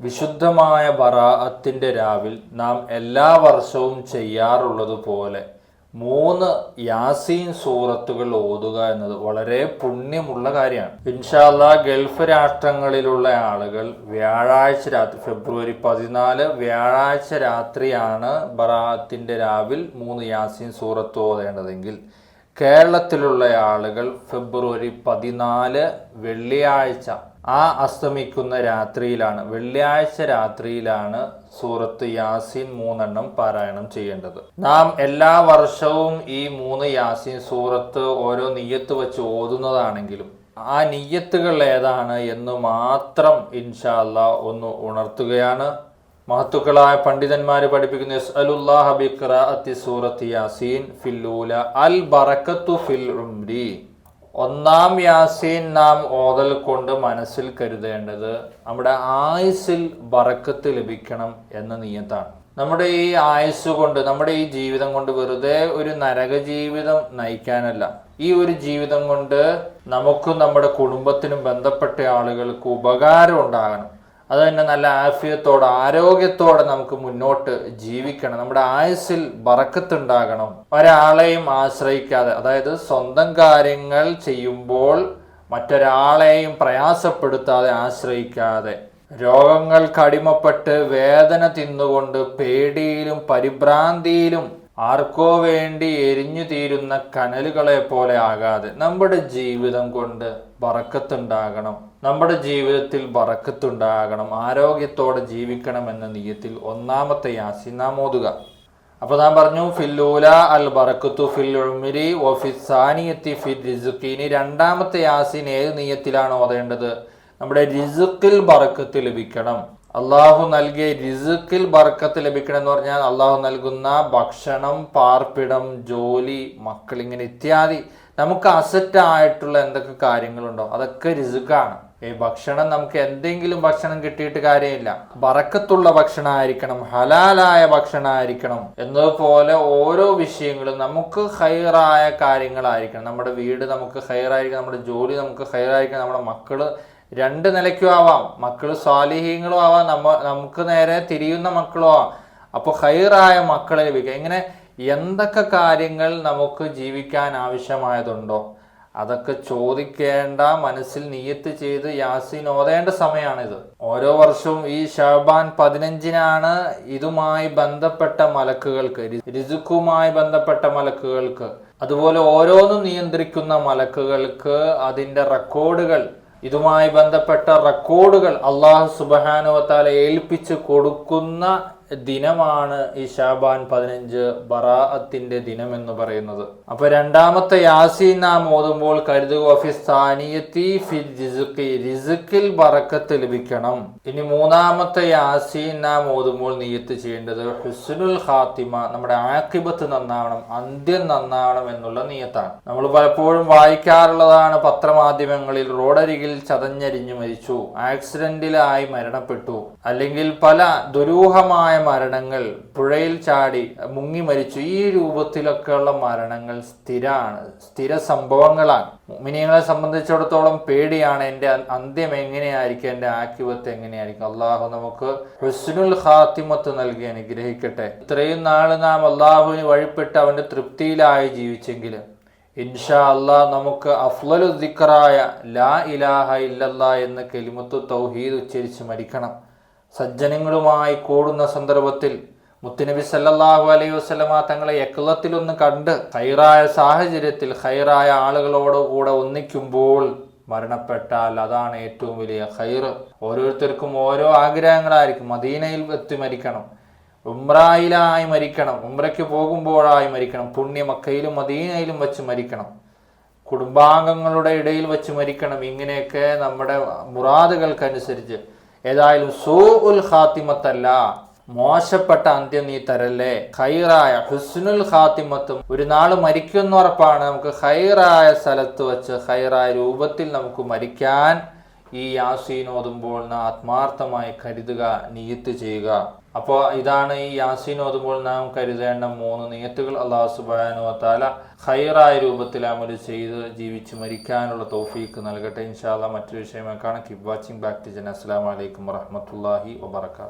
വിശുദ്ധമായ ബറാഅത്തിന്റെ രാവിൽ നാം എല്ലാ വർഷവും ചെയ്യാറുള്ളത് പോലെ മൂന്ന് യാസീൻ സൂറത്തുകൾ ഓതുക എന്നത് വളരെ പുണ്യമുള്ള കാര്യമാണ്. ഇൻഷാല്ല ഗൾഫ് രാഷ്ട്രങ്ങളിലുള്ള ആളുകൾ വ്യാഴാഴ്ച രാത്രി ഫെബ്രുവരി പതിനാല് വ്യാഴാഴ്ച രാത്രിയാണ് ബറാഅത്തിന്റെ രാവിൽ മൂന്ന് യാസീൻ സൂറത്ത് ഓതേണ്ടതെങ്കിൽ കേരളത്തിലുള്ള ആളുകൾ ഫെബ്രുവരി പതിനാല് വെള്ളിയാഴ്ച ആ അസ്തമിക്കുന്ന രാത്രിയിലാണ് വെള്ളിയാഴ്ച രാത്രിയിലാണ് സൂറത്ത് യാസീൻ മൂന്നെണ്ണം പാരായണം ചെയ്യേണ്ടത്. നാം എല്ലാ വർഷവും ഈ മൂന്ന് യാസീൻ സൂറത്ത് ഓരോ നീയത്ത് വെച്ച് ഓതുന്നതാണെങ്കിലും ആ നീയത്തുകൾ ഏതാണ് എന്ന് മാത്രം ഇൻഷാല്ല ഒന്ന് ഉണർത്തുകയാണ്. മഹത്തുക്കളായ പണ്ഡിതന്മാർ പഠിപ്പിക്കുന്ന സൂറത്ത് യാസീൻ ഫില്ലൂല അൽ ബറക്കത്തു ഫിൽ ഉംരി. ഒന്നാം യാസീൻ നാം ഓതൽ കൊണ്ട് മനസ്സിൽ കരുതേണ്ടത് നമ്മുടെ ആയുസ്സിൽ ബറക്കത്ത് ലഭിക്കണം എന്ന നിയത്താണ്. നമ്മുടെ ഈ ആയുസ് കൊണ്ട് നമ്മുടെ ഈ ജീവിതം കൊണ്ട് വെറുതെ ഒരു നരക ജീവിതം നയിക്കാനല്ല. ഈ ഒരു ജീവിതം കൊണ്ട് നമുക്കും നമ്മുടെ കുടുംബത്തിനും ബന്ധപ്പെട്ട ആളുകൾക്ക് ഉപകാരം ഉണ്ടാകണം. അത് തന്നെ നല്ല ആഫിയത്തോടെ ആരോഗ്യത്തോടെ നമുക്ക് മുന്നോട്ട് ജീവിക്കണം. നമ്മുടെ ആയുസ്സിൽ ബറക്കത്തുണ്ടാകണം. ഒരാളെയും ആശ്രയിക്കാതെ അതായത് സ്വന്തം കാര്യങ്ങൾ ചെയ്യുമ്പോൾ മറ്റൊരാളെയും പ്രയാസപ്പെടുത്താതെ ആശ്രയിക്കാതെ. രോഗങ്ങൾക്ക് അടിമപ്പെട്ട് വേദന തിന്നുകൊണ്ട് പേടിയിലും പരിഭ്രാന്തിയിലും ആർക്കോ വേണ്ടി എരിഞ്ഞു തീരുന്ന കനലുകളെ പോലെ ആകാതെ നമ്മുടെ ജീവിതം കൊണ്ട് ബറക്കത്തുണ്ടാകണം. നമ്മുടെ ജീവിതത്തിൽ വറക്കത്തുണ്ടാകണം ആരോഗ്യത്തോടെ ജീവിക്കണം എന്ന നീയത്തിൽ ഒന്നാമത്തെ യാസി നാം ഓതുക. അപ്പൊ നാം പറഞ്ഞു ഫില്ലൂല അൽ ബറക്കത്തു ഫിൽ ഉമിരി ഒഫിസാനിയത്തി ഫിൽ റിസുക്കി ഇനി രണ്ടാമത്തെ യാസിൻ ഏത് നീയത്തിലാണ് ഓതേണ്ടത്? നമ്മുടെ റിസുക്കിൽ ബറക്കത്ത് ലഭിക്കണം. അള്ളാഹു നൽകിയ റിസുക്കിൽ ബർക്കത്ത് ലഭിക്കണം എന്ന് പറഞ്ഞാൽ അള്ളാഹു നൽകുന്ന ഭക്ഷണം പാർപ്പിടം ജോലി മക്കൾ ഇങ്ങനെ ഇത്യാദി. നമുക്ക് അസറ്റ് ആയിട്ടുള്ള എന്തൊക്കെ കാര്യങ്ങളുണ്ടോ അതൊക്കെ റിസുക്കാണ് ഈ ഭക്ഷണം നമുക്ക് എന്തെങ്കിലും ഭക്ഷണം കിട്ടിയിട്ട് കാര്യമില്ല. ബറക്കത്തുള്ള ഭക്ഷണമായിരിക്കണം ഹലാലായ ഭക്ഷണമായിരിക്കണം എന്നതുപോലെ ഓരോ വിഷയങ്ങളും നമുക്ക് ഹൈറായ കാര്യങ്ങളായിരിക്കണം. നമ്മുടെ വീട് നമുക്ക് ഹൈറായിരിക്കണം നമ്മുടെ ജോലി നമുക്ക് ഹൈറായിരിക്കണം നമ്മുടെ മക്കൾ രണ്ട് നിലയ്ക്കും ആവാം. മക്കൾ സ്വാലിഹീങ്ങളും ആവാം. നമ്മ നമുക്ക് നേരെ തിരിയുന്ന മക്കളും ആവാം. അപ്പോൾ ഹൈറായ മക്കളെ ലഭിക്കുക. ഇങ്ങനെ എന്തൊക്കെ കാര്യങ്ങൾ നമുക്ക് ജീവിക്കാൻ ആവശ്യമായതുണ്ടോ? അതൊക്കെ ചോദിക്കേണ്ട മനസ്സിൽ നിയത്ത് ചെയ്ത് യാസീൻ ഓതേണ്ട സമയമാണിത്. ഓരോ വർഷവും ഈ ഷാബാൻ പതിനഞ്ചിനാണ് ഇതുമായി ബന്ധപ്പെട്ട മലക്കുകൾക്ക് രിസുക്കുമായി ബന്ധപ്പെട്ട മലക്കുകൾക്ക് അതുപോലെ ഓരോന്നും നിയന്ത്രിക്കുന്ന മലക്കുകൾക്ക് അതിന്റെ റെക്കോർഡുകൾ ഇതുമായി ബന്ധപ്പെട്ട റെക്കോർഡുകൾ അള്ളാഹു സുബാനുവത്താല ഏൽപ്പിച്ച് കൊടുക്കുന്ന ദിനമാണ് ഈ ഷാബാൻ പതിനഞ്ച് ബറാഅത്തിന്റെ ദിനം എന്ന് പറയുന്നത്. അപ്പൊ രണ്ടാമത്തെ യാസീൻ നാം ഓതുമ്പോൾ കരുതുക ഫിസ്ഥാനിയത്തി ഫിൽ ബറക്കത്ത് ലഭിക്കണം. ഇനി മൂന്നാമത്തെ യാസീൻ നാം ഓതുമ്പോൾ നീയത്ത് ചെയ്യേണ്ടത് ഹുസ്നുൽ ഖാത്തിമ നമ്മുടെ ആക്കിബത്ത് നന്നാവണം അന്ത്യം നന്നാവണം എന്നുള്ള നീയത്താണ്. നമ്മൾ പലപ്പോഴും വായിക്കാറുള്ളതാണ് പത്രമാധ്യമങ്ങളിൽ റോഡരികിൽ ചതഞ്ഞരിഞ്ഞു മരിച്ചു ആക്സിഡന്റിലായി മരണപ്പെട്ടു. അല്ലെങ്കിൽ പല ദുരൂഹമായ മരണങ്ങൾ പുഴയിൽ ചാടി മുങ്ങി മരിച്ചു ഈ രൂപത്തിലൊക്കെയുള്ള മരണങ്ങൾ സ്ഥിരമാണ് സ്ഥിര സംഭവങ്ങളാണ്. മിനിയങ്ങളെ സംബന്ധിച്ചിടത്തോളം പേടിയാണ് എന്റെ അന്ത്യം എങ്ങനെയായിരിക്കും എന്റെ ആക്കിവത്ത് എങ്ങനെയായിരിക്കും. അള്ളാഹു നമുക്ക് ഹുസ്നുൽ ഹാത്തിമത്ത് നൽകി അനുഗ്രഹിക്കട്ടെ. ഇത്രയും നാൾ നാം അള്ളാഹുവിന് വഴിപ്പെട്ട് അവന്റെ തൃപ്തിയിലായി ജീവിച്ചെങ്കിൽ ഇൻഷാ അല്ലാ നമുക്ക് അഫ്ലലു ലാ ഇലാഹ ഇല്ലല്ലാ എന്ന കെലിമത്ത് തൗഹീദ് ഉച്ചരിച്ച് മരിക്കണം. സജ്ജനങ്ങളുമായി കൂടുന്ന സന്ദർഭത്തിൽ മുത്തുനബി സല്ലാഹു അലൈഹി വസ്ലമ തങ്ങളെ എക്കുളത്തിലൊന്ന് കണ്ട് ഹൈറായ സാഹചര്യത്തിൽ ഹൈറായ ആളുകളോട് കൂടെ ഒന്നിക്കുമ്പോൾ മരണപ്പെട്ടാൽ അതാണ് ഏറ്റവും വലിയ ഹൈർ ഓരോരുത്തർക്കും ഓരോ ആഗ്രഹങ്ങളായിരിക്കും. മദീനയിൽ എത്തി മരിക്കണം ഉമ്രായിലായി മരിക്കണം ഉംറയ്ക്ക് പോകുമ്പോഴായി മരിക്കണം പുണ്യ മക്കയിലും മദീനയിലും വെച്ച് മരിക്കണം കുടുംബാംഗങ്ങളുടെ ഇടയിൽ വെച്ച് മരിക്കണം. ഇങ്ങനെയൊക്കെ നമ്മുടെ മുറാദുകൾക്കനുസരിച്ച് ഏതായാലും സൂ ഉൽ ഖാത്തിമത്തല്ല. മോശപ്പെട്ട അന്ത്യം നീ തരല്ലേ. ഹൈറായ ഹുസ്നുൽ ഖാത്തിമത്തും ഒരു നാൾ മരിക്കുന്നുറപ്പാണ് നമുക്ക് ഹൈറായ സ്ഥലത്ത് വെച്ച് ഹൈറായ രൂപത്തിൽ നമുക്ക് മരിക്കാൻ ഈ യാസീൻ ഓതുമ്പോൾ നാം ആത്മാർത്ഥമായി കരുതുക നിയത്ത് ചെയ്യുക. അപ്പോൾ ഇതാണ് ഈ യാസീൻ ഓതുമ്പോൾ നാം കരുതേണ്ട മൂന്ന് നിയത്തുകൾ അള്ളാഹു സുബാനു താല ഹൈറായ രൂപത്തിൽ അമൽ ചെയ്ത് ജീവിച്ച് മരിക്കാനുള്ള തോഫീക്ക് നൽകട്ടെ. ഇൻഷാല്ല മറ്റൊരു വിഷയമായി കാണാം. വാച്ചിങ് ബാക്ക് ടു ജൻ അസ്സാം വലൈക്കും വറഹമത്തല്ലാഹി വബർക്കാത്തു